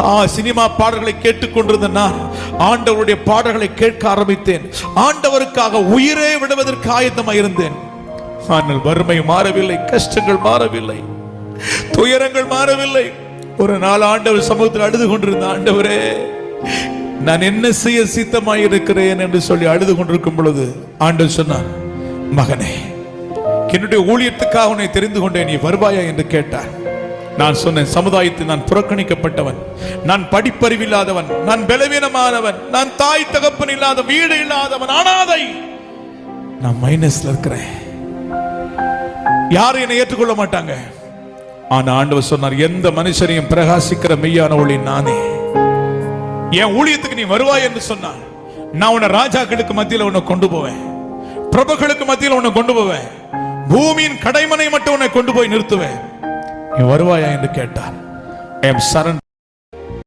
ஆ cinema பாடல்களை கேட்டுக்கொண்டிருந்த நான் ஆண்டவருடைய பாடல்களை கேட்க ஆரம்பித்தேன். ஆண்டவருக்காக உயிரே விடுவதற்கு ஆயத்தமாக இருந்தேன். ஆனால் வறுமை மாறவில்லை கஷ்டங்கள் மாறவில்லை துயரங்கள் மாறவில்லை. ஒரு நாள் ஆண்டவர் சமூகத்தில் அழுது கொண்டிருந்த ஆண்டவரே நான் என்ன செய்ய சித்தமாய் இருக்கிறேன் என்று சொல்லி அழுது கொண்டிருக்கும் பொழுது ஆண்டவர் சொன்னார் மகனே என்னுடைய ஊழியத்துக்காக உன்னை தெரிந்து கொண்டேன் நீ வருவாயா? என்று கேட்டார். நான் சொன்னேன் சமுதாயத்தில் நான் புறக்கணிக்கப்பட்டவன் நான் படிப்பறிவில்லாதவன் நான் பலவீனமானவன் நான் தாய் தகப்பன் இல்லாத வீடு இல்லாதவன் அனாதை. நான் மைனஸ்ல இருக்கிறேன். யாரும் என்னை ஏற்றுக்கொள்ள மாட்டாங்க. ஆனா ஆண்டவர் சொன்னார் எந்த மனுஷரையும் பிரகாசிக்கிற மெய்யான ஒளி நானே. என் ஊழியத்துக்கு நீ வருவாய் என்று சொன்னார். நான் உன்னை ராஜாக்களுக்கு மத்தியில் உன்னை கொண்டு போவேன். பிரபுகளுக்கு மத்தியில் உன்னை கொண்டு போவேன். பூமியின் கடைமனை மட்டும் உன்னை கொண்டு போய் நிறுத்துவேன். நீ வருவாயா என்று கேட்டார். I am Charan